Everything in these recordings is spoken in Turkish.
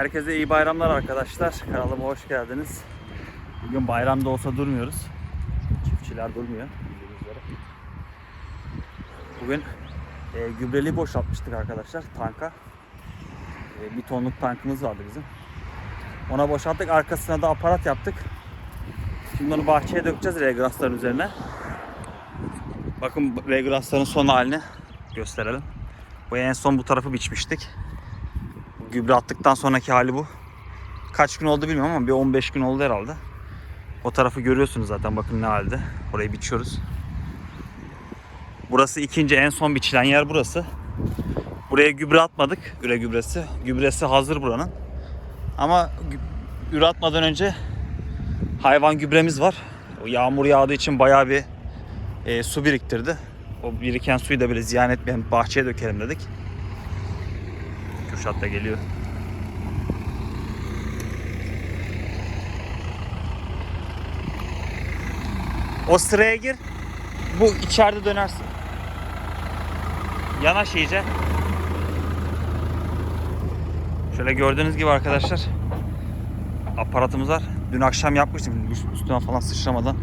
Herkese iyi bayramlar arkadaşlar. Kanalıma hoş geldiniz. Bugün bayramda olsa durmuyoruz. Çiftçiler durmuyor. Bugün e, gübreliği boşaltmıştık arkadaşlar tanka. E, bir tonluk tankımız vardı bizim. Ona boşalttık. Arkasına da aparat yaptık. Şimdi onu bahçeye dökeceğiz regrasların üzerine. Bakın regrasların son halini gösterelim. Bu en son bu tarafı biçmiştik. Gübre attıktan sonraki hali bu. Kaç gün oldu bilmiyorum ama bir 15 gün oldu herhalde. O tarafı görüyorsunuz zaten bakın ne halde. Orayı biçiyoruz. Burası ikinci en son biçilen yer burası. Buraya gübre atmadık. Üre gübresi. Gübresi hazır buranın. Ama üre atmadan önce hayvan gübremiz var. O yağmur yağdığı için bayağı bir e, su biriktirdi. O biriken suyu da böyle ziyan etmeyelim bahçeye dökelim dedik. Da geliyor. O sıraya gir. Bu içeride dönersin. Yanaş iyice. Şöyle gördüğünüz gibi arkadaşlar aparatımız var. Dün akşam yapmıştım üstüne falan sıçramadan.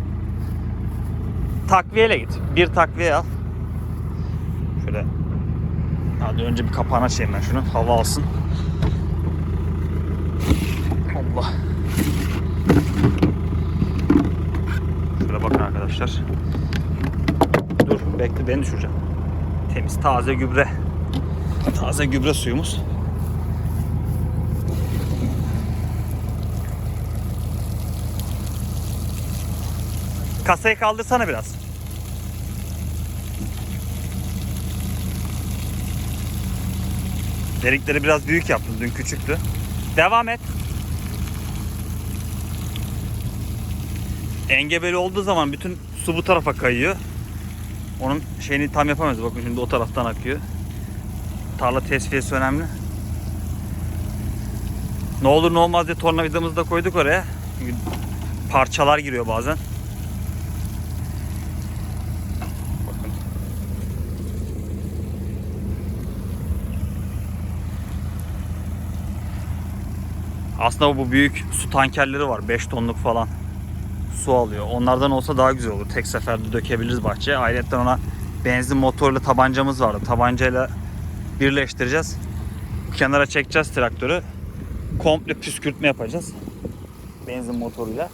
Takviyeyle git. Bir takviye al. Şöyle Hadi önce bir kapağını açayım ben şunu. Hava alsın. Allah. Şöyle bakın arkadaşlar. Dur bekle beni düşüreceğim. Temiz taze gübre. Taze gübre suyumuz. Kasayı kaldırsana biraz. Delikleri biraz büyük yaptım. Dün küçüktü. Devam et. Engebeli olduğu zaman bütün su bu tarafa kayıyor. Onun şeyini tam yapamıyoruz. Bakın şimdi o taraftan akıyor. Tarla tesviyesi önemli. Ne olur ne olmaz diye tornavidamızı da koyduk oraya. Çünkü parçalar giriyor bazen. Aslında bu büyük su tankerleri var. 5 tonluk falan su alıyor. Onlardan olsa daha güzel olur. Tek seferde dökebiliriz bahçeye. Ayrıca ona benzin motorlu tabancamız vardı. Tabancayla birleştireceğiz. Kenara çekeceğiz traktörü. Komple püskürtme yapacağız. Benzin motoruyla.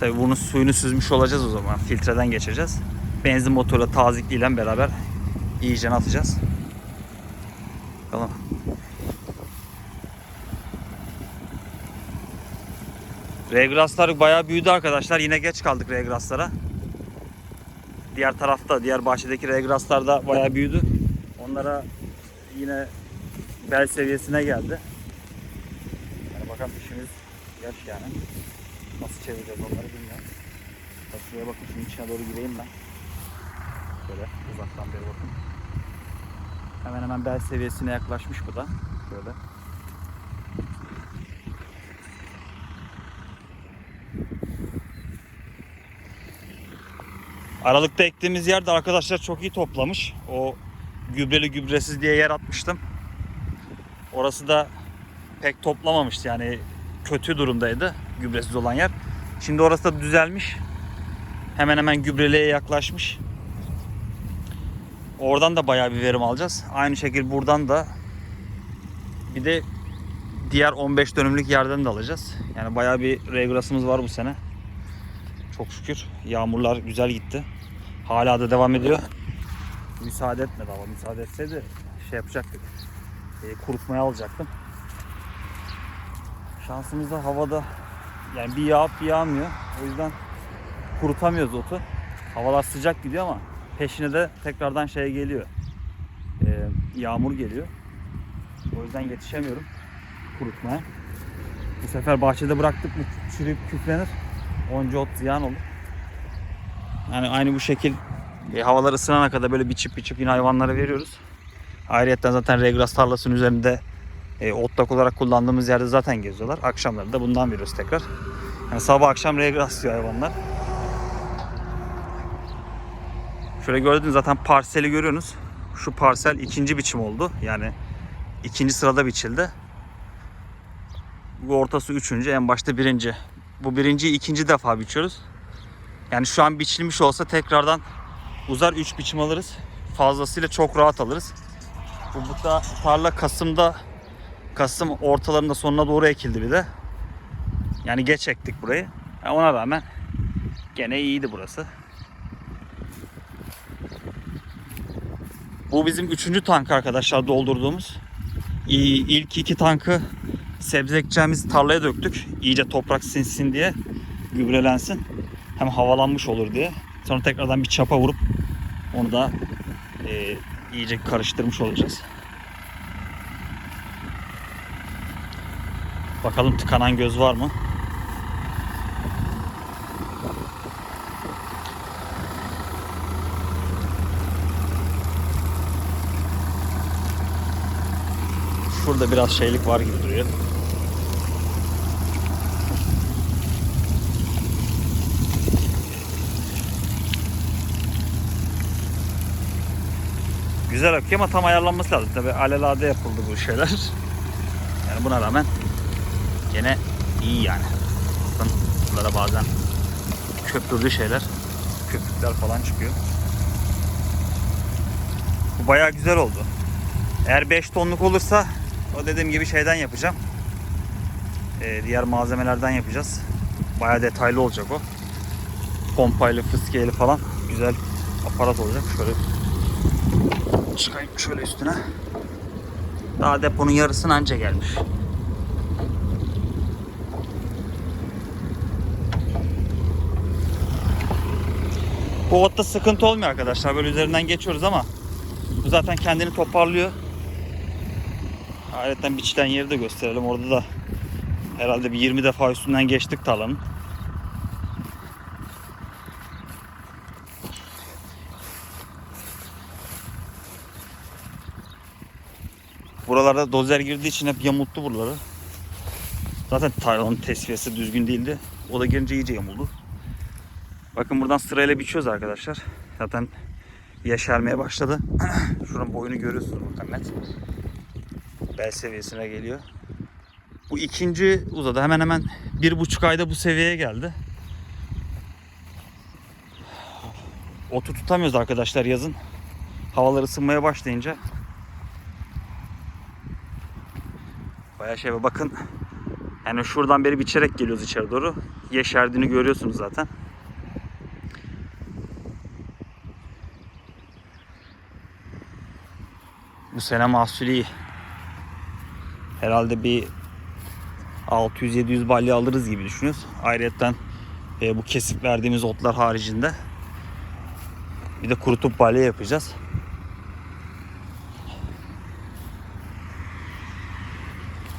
Tabii bunun suyunu süzmüş olacağız o zaman. Filtreden geçeceğiz. Benzin motoruyla tazikliyle beraber iyice atacağız. Bakalım. Regraslar bayağı büyüdü arkadaşlar. Yine geç kaldık regraslara. Diğer tarafta, diğer bahçedeki regraslar da bayağı büyüdü. Onlara yine bel seviyesine geldi. Yani bakalım işimiz yaş yani. Nasıl çevireceğiz onları bilmiyorum. Şuraya bakın şunun içine doğru gireyim ben. Şöyle uzaktan beri bakın. Hemen hemen bel seviyesine yaklaşmış bu da. Şöyle. Aralıkta ektiğimiz yerde arkadaşlar çok iyi toplamış. O gübreli gübresiz diye yer atmıştım. Orası da pek toplamamıştı yani kötü durumdaydı gübresiz olan yer. Şimdi orası da düzelmiş. Hemen hemen gübreliğe yaklaşmış. Oradan da bayağı bir verim alacağız. Aynı şekilde buradan da bir de diğer 15 dönümlük yerden de alacağız. Yani bayağı bir regrasımız var bu sene. Çok şükür yağmurlar güzel gitti. Hala da devam ediyor. Müsaade etmedi ama müsaade etseydi şey yapacaktık. E, kurutmaya alacaktım. Şansımızda havada yani bir yağıp bir yağmıyor. O yüzden kurutamıyoruz otu. Havalar sıcak gidiyor ama peşine de tekrardan şey geliyor. E, yağmur geliyor. O yüzden yetişemiyorum kurutmaya. Bu sefer bahçede bıraktık mı çürüyüp küflenir. Onca ot ziyan olur. Yani aynı bu şekil e, havalar ısınana kadar böyle biçip biçip yine hayvanlara veriyoruz. Ayrıca zaten regras tarlasının üzerinde e, otlak olarak kullandığımız yerde zaten geziyorlar. Akşamları da bundan veriyoruz tekrar. Yani sabah akşam regras yiyor hayvanlar. Şöyle gördüğünüz zaten parseli görüyorsunuz. Şu parsel ikinci biçim oldu. Yani ikinci sırada biçildi. Bu ortası üçüncü, en başta birinci. Bu birinciyi ikinci defa biçiyoruz. Yani şu an biçilmiş olsa tekrardan uzar 3 biçim alırız. Fazlasıyla çok rahat alırız. Bu, bu da tarla Kasım'da Kasım ortalarında sonuna doğru ekildi bir de. Yani geç ektik burayı. Yani ona rağmen gene iyiydi burası. Bu bizim üçüncü tank arkadaşlar doldurduğumuz. İlk iki tankı sebze ekeceğimiz tarlaya döktük. İyice toprak sinsin diye gübrelensin. Hem havalanmış olur diye. Sonra tekrardan bir çapa vurup onu da e, iyice karıştırmış olacağız. Bakalım tıkanan göz var mı? Şurada biraz şeylik var gibi duruyor. Güzel akıyor ama tam ayarlanması lazım. Tabi alelade yapıldı bu şeyler. Yani buna rağmen gene iyi yani. Bakın bunlara bazen köpürdü şeyler. Köpükler falan çıkıyor. Bu bayağı güzel oldu. Eğer 5 tonluk olursa o dediğim gibi şeyden yapacağım. Ee, diğer malzemelerden yapacağız. Bayağı detaylı olacak o. Pompayla, fıskiyeli falan güzel aparat olacak. Şöyle çıkayım şöyle üstüne. Daha deponun yarısına anca gelmiş. Bu otta sıkıntı olmuyor arkadaşlar. Böyle üzerinden geçiyoruz ama bu zaten kendini toparlıyor. Ayrıca biçilen yeri de gösterelim. Orada da herhalde bir 20 defa üstünden geçtik tarlanın. Buralarda dozer girdiği için hep yamulttu buraları. Zaten tarlanın tesviyesi düzgün değildi. O da girince iyice yamuldu. Bakın buradan sırayla biçiyoruz arkadaşlar. Zaten yeşermeye başladı. Şunun boyunu görüyorsunuz bakın net. Bel seviyesine geliyor. Bu ikinci uzadı. Hemen hemen bir buçuk ayda bu seviyeye geldi. Otu tutamıyoruz arkadaşlar yazın. Havalar ısınmaya başlayınca. Bayağı şey. Bakın. Yani şuradan beri biçerek geliyoruz içeri doğru. Yeşerdiğini görüyorsunuz zaten. Bu sene mahsulü iyi. Herhalde bir 600-700 balya alırız gibi düşünüyoruz. Ayrıca e, bu kesip verdiğimiz otlar haricinde bir de kurutup balya yapacağız.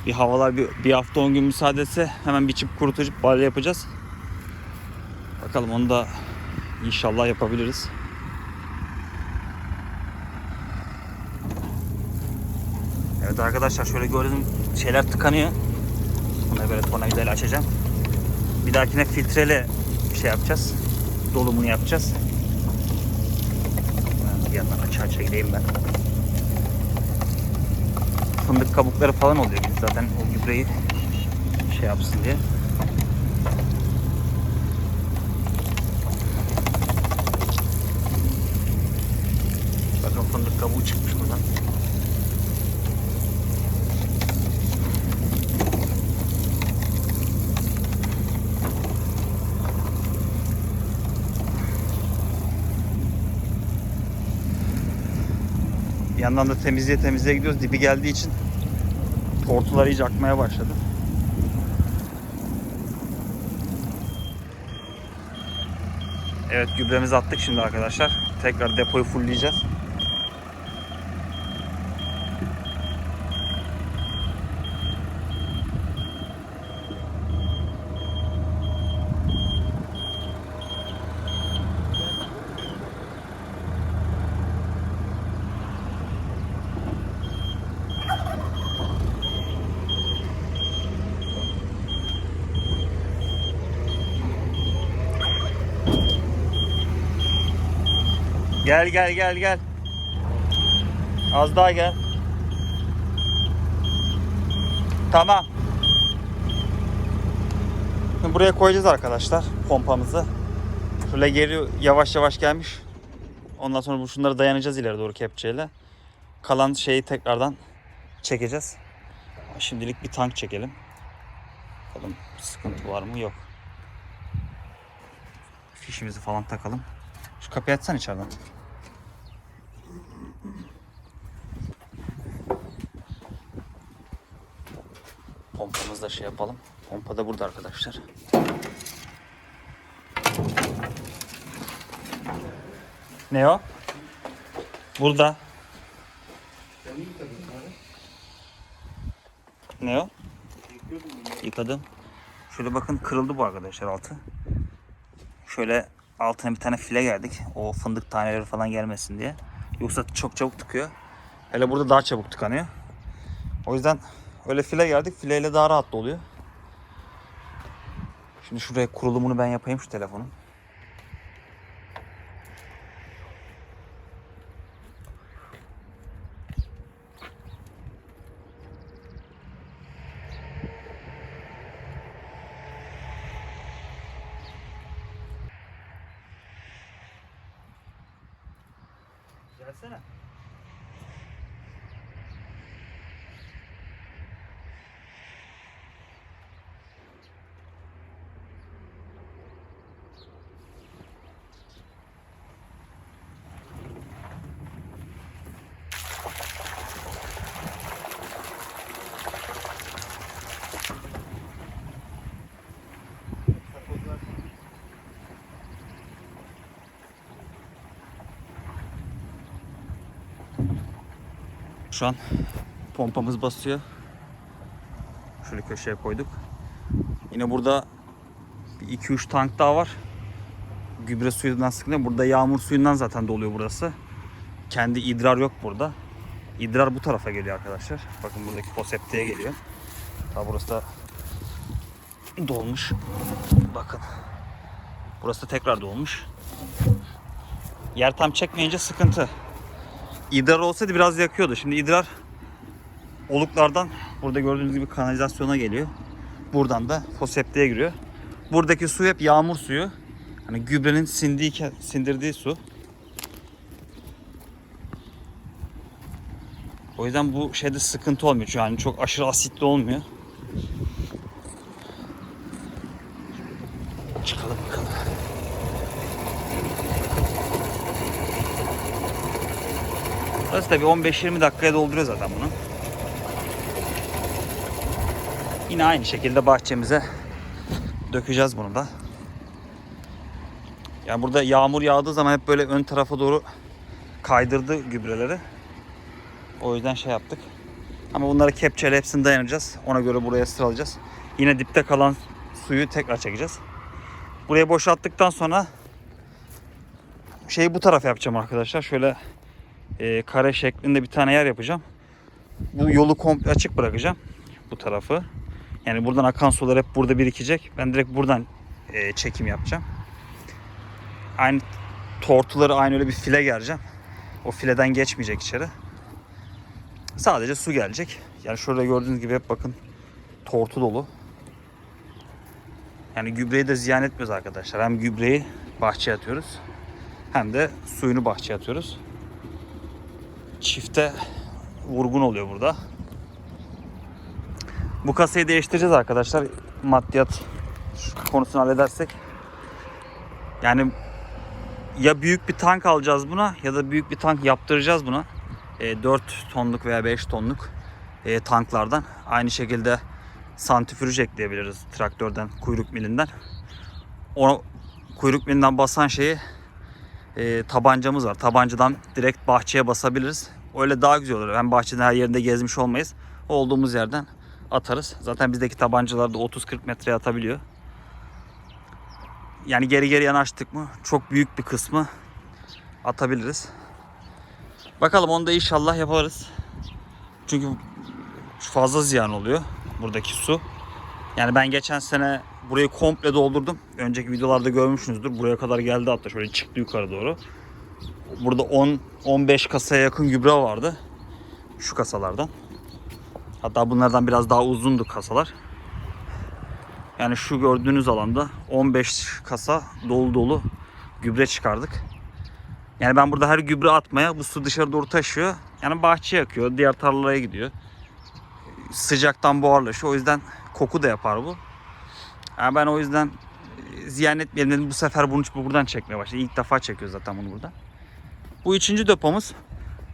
Bir havalar bir, bir hafta 10 gün müsaade etse hemen biçip kurutup balya yapacağız. Bakalım onu da inşallah yapabiliriz. Evet arkadaşlar şöyle gördüğünüz şeyler tıkanıyor. Bunu böyle tornavidayla açacağım. Bir dahakine filtreli şey yapacağız. Dolumunu yapacağız. Bir yandan aç aça gideyim ben. Fındık kabukları falan oluyor biz zaten o gübreyi şey yapsın diye. Bakın fındık kabuğu çıkmış buradan. Yandan da temizliğe temizliğe gidiyoruz. Dibi geldiği için tortular iyice akmaya başladı. Evet gübremizi attık şimdi arkadaşlar. Tekrar depoyu fullleyeceğiz. Gel gel gel gel. Az daha gel. Tamam. Şimdi buraya koyacağız arkadaşlar pompamızı. Şöyle geri yavaş yavaş gelmiş. Ondan sonra bu şunları dayanacağız ileri doğru kepçeyle. Kalan şeyi tekrardan çekeceğiz. Şimdilik bir tank çekelim. Bakalım sıkıntı var mı? Yok. Fişimizi falan takalım. Şu kapıyı açsana içeriden. Da şey yapalım. Pompa da burada arkadaşlar. Ne o? Burada. Ne o? Yıkadım. Şöyle bakın kırıldı bu arkadaşlar altı. Şöyle altına bir tane file geldik. O fındık taneleri falan gelmesin diye. Yoksa çok çabuk tıkıyor. Hele burada daha çabuk tıkanıyor. O yüzden öyle file geldik. Fileyle daha rahat da oluyor. Şimdi şuraya kurulumunu ben yapayım şu telefonun. Gelsene. Şu an pompamız basıyor. Şöyle köşeye koyduk. Yine burada 2-3 tank daha var. Gübre suyundan sıkılıyor. Burada yağmur suyundan zaten doluyor burası. Kendi idrar yok burada. İdrar bu tarafa geliyor arkadaşlar. Bakın buradaki konsepteye geliyor. Daha burası da dolmuş. Bakın. Burası da tekrar dolmuş. Yer tam çekmeyince sıkıntı. İdrar olsaydı biraz yakıyordu. Şimdi idrar oluklardan burada gördüğünüz gibi kanalizasyona geliyor. Buradan da foseptiğe giriyor. Buradaki su hep yağmur suyu. Hani gübrenin sindiği, sindirdiği su. O yüzden bu şeyde sıkıntı olmuyor. Yani çok aşırı asitli olmuyor. Çıkalım bakalım. Burası tabii 15-20 dakikaya dolduruyor zaten bunu. Yine aynı şekilde bahçemize dökeceğiz bunu da. Yani burada yağmur yağdığı zaman hep böyle ön tarafa doğru kaydırdı gübreleri. O yüzden şey yaptık. Ama bunları kepçeyle hepsini dayanacağız. Ona göre buraya sıralayacağız. Yine dipte kalan suyu tekrar çekeceğiz. Buraya boşalttıktan sonra şeyi bu tarafa yapacağım arkadaşlar. Şöyle e, kare şeklinde bir tane yer yapacağım. Bu yolu komple açık bırakacağım. Bu tarafı. Yani buradan akan sular hep burada birikecek. Ben direkt buradan e, çekim yapacağım. Aynı tortuları aynı öyle bir file gereceğim. O fileden geçmeyecek içeri. Sadece su gelecek. Yani şurada gördüğünüz gibi hep bakın tortu dolu. Yani gübreyi de ziyan etmiyoruz arkadaşlar. Hem gübreyi bahçeye atıyoruz. Hem de suyunu bahçeye atıyoruz çifte vurgun oluyor burada. Bu kasayı değiştireceğiz arkadaşlar. Maddiyat konusunu halledersek. Yani ya büyük bir tank alacağız buna ya da büyük bir tank yaptıracağız buna. E, 4 tonluk veya 5 tonluk e, tanklardan. Aynı şekilde santifüj ekleyebiliriz traktörden, kuyruk milinden. O kuyruk milinden basan şeyi e, tabancamız var. Tabancadan direkt bahçeye basabiliriz. Öyle daha güzel olur. Hem bahçenin her yerinde gezmiş olmayız. Olduğumuz yerden atarız. Zaten bizdeki tabancalar da 30-40 metreye atabiliyor. Yani geri geri yanaştık mı çok büyük bir kısmı atabiliriz. Bakalım onu da inşallah yaparız. Çünkü fazla ziyan oluyor buradaki su. Yani ben geçen sene burayı komple doldurdum. Önceki videolarda görmüşsünüzdür. Buraya kadar geldi hatta şöyle çıktı yukarı doğru. Burada 10 15 kasaya yakın gübre vardı. Şu kasalardan. Hatta bunlardan biraz daha uzundu kasalar. Yani şu gördüğünüz alanda 15 kasa dolu dolu gübre çıkardık. Yani ben burada her gübre atmaya bu su dışarı doğru taşıyor. Yani bahçeye akıyor, diğer tarlalara gidiyor. Sıcaktan buharlaşıyor. O yüzden koku da yapar bu. Yani ben o yüzden e, ziyan etmeyelim dedim. Bu sefer bunu buradan çekmeye başladım. İlk defa çekiyor zaten bunu burada. Bu üçüncü depomuz.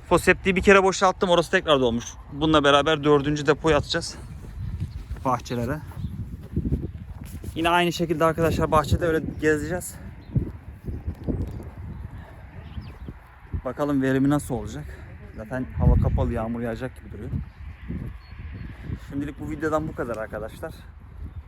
Foseptiği bir kere boşalttım. Orası tekrar dolmuş. Bununla beraber dördüncü depoyu atacağız. Bahçelere. Yine aynı şekilde arkadaşlar bahçede öyle gezeceğiz. Bakalım verimi nasıl olacak. Zaten hava kapalı yağmur yağacak gibi duruyor. Şimdilik bu videodan bu kadar arkadaşlar.